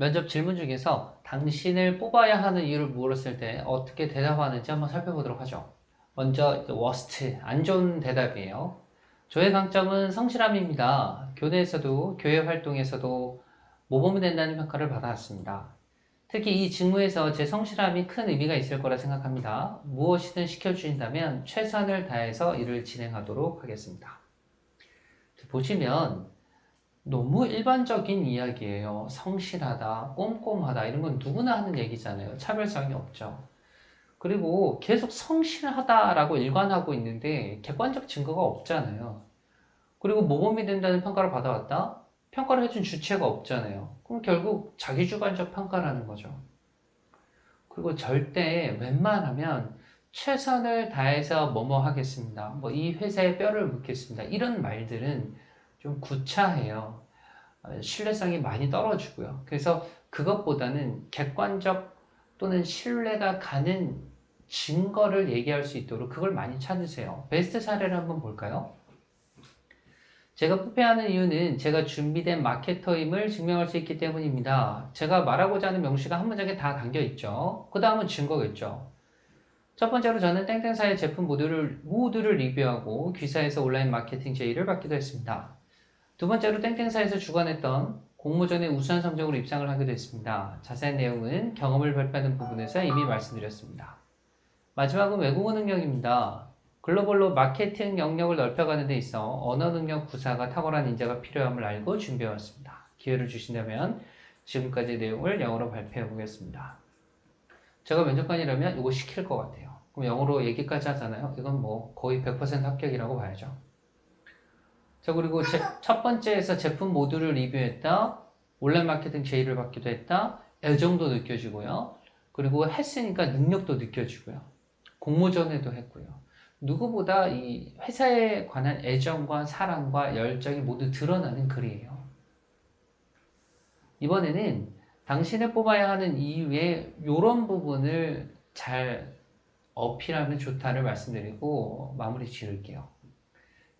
면접 질문 중에서 당신을 뽑아야 하는 이유를 물었을 때 어떻게 대답하는지 한번 살펴보도록 하죠. 먼저 worst, 안 좋은 대답이에요. 저의 강점은 성실함입니다. 교내에서도 교회 활동에서도 모범이 된다는 평가를 받아왔습니다. 특히 이 직무에서 제 성실함이 큰 의미가 있을 거라 생각합니다. 무엇이든 시켜주신다면 최선을 다해서 일을 진행하도록 하겠습니다. 보시면 너무 일반적인 이야기예요. 성실하다, 꼼꼼하다 이런 건 누구나 하는 얘기잖아요. 차별성이 없죠. 그리고 계속 성실하다라고 일관하고 있는데 객관적 증거가 없잖아요. 그리고 모범이 된다는 평가를 받아왔다? 평가를 해준 주체가 없잖아요. 그럼 결국 자기 주관적 평가라는 거죠. 그리고 절대 웬만하면 최선을 다해서 뭐뭐 하겠습니다. 뭐 이 회사에 뼈를 묻겠습니다. 이런 말들은 좀 구차해요. 어, 신뢰성이 많이 떨어지고요. 그래서 그것보다는 객관적 또는 신뢰가 가는 증거를 얘기할 수 있도록 그걸 많이 찾으세요. 베스트 사례를 한번 볼까요? 제가 뽑혀하는 이유는 제가 준비된 마케터임을 증명할 수 있기 때문입니다. 제가 말하고자 하는 명시가 한 문장에 다 담겨 있죠. 그 다음은 증거겠죠. 첫 번째로 저는 땡땡사의 제품 모두를, 모두를 리뷰하고 귀사에서 온라인 마케팅 제의를 받기도 했습니다. 두 번째로 땡땡사에서 주관했던 공모전에 우수한 성적으로 입상을 하기도 했습니다. 자세한 내용은 경험을 발표하는 부분에서 이미 말씀드렸습니다. 마지막은 외국어 능력입니다. 글로벌로 마케팅 영역을 넓혀가는 데 있어 언어 능력 구사가 탁월한 인재가 필요함을 알고 준비해왔습니다. 기회를 주신다면 지금까지 내용을 영어로 발표해 보겠습니다. 제가 면접관이라면 이거 시킬 것 같아요. 그럼 영어로 얘기까지 하잖아요. 이건 뭐 거의 100% 합격이라고 봐야죠. 자, 그리고 제, 첫 번째에서 제품 모두를 리뷰했다. 온라인 마케팅 제의를 받기도 했다. 애정도 느껴지고요. 그리고 했으니까 능력도 느껴지고요. 공모전에도 했고요. 누구보다 이 회사에 관한 애정과 사랑과 열정이 모두 드러나는 글이에요. 이번에는 당신을 뽑아야 하는 이유의 이런 부분을 잘 어필하면 좋다를 말씀드리고 마무리 지을게요.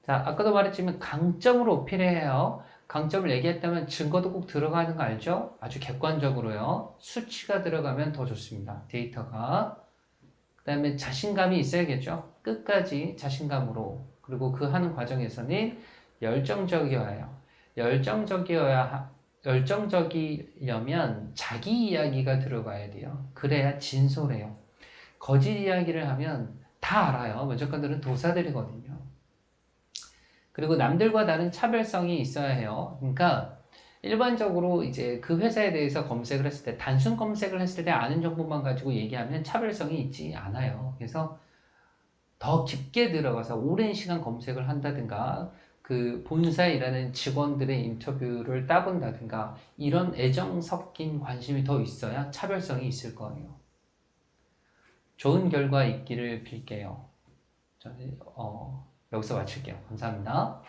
자, 아까도 말했지만 강점으로 어필해야 해요. 강점을 얘기했다면 증거도 꼭 들어가는 거 알죠? 아주 객관적으로요. 수치가 들어가면 더 좋습니다. 데이터가. 그 다음에 자신감이 있어야겠죠. 끝까지 자신감으로. 그리고 그 하는 과정에서는 열정적이어야. 열정적이어야, 하- 열정적이려면 자기 이야기가 들어가야 돼요. 그래야 진솔해요. 거짓 이야기를 하면 다 알아요. 면접관들은 도사들이거든요. 그리고 남들과 다른 차별성이 있어야 해요. 그러니까 일반적으로 이제 그 회사에 대해서 검색을 했을 때 단순 검색을 했을 때 아는 정보만 가지고 얘기하면 차별성이 있지 않아요. 그래서 더 깊게 들어가서 오랜 시간 검색을 한다든가 그 본사에 일하는 직원들의 인터뷰를 따본다든가 이런 애정 섞인 관심이 더 있어야 차별성이 있을 거예요. 좋은 결과 있기를 빌게요. 저는 어, 여기서 마칠게요. 감사합니다.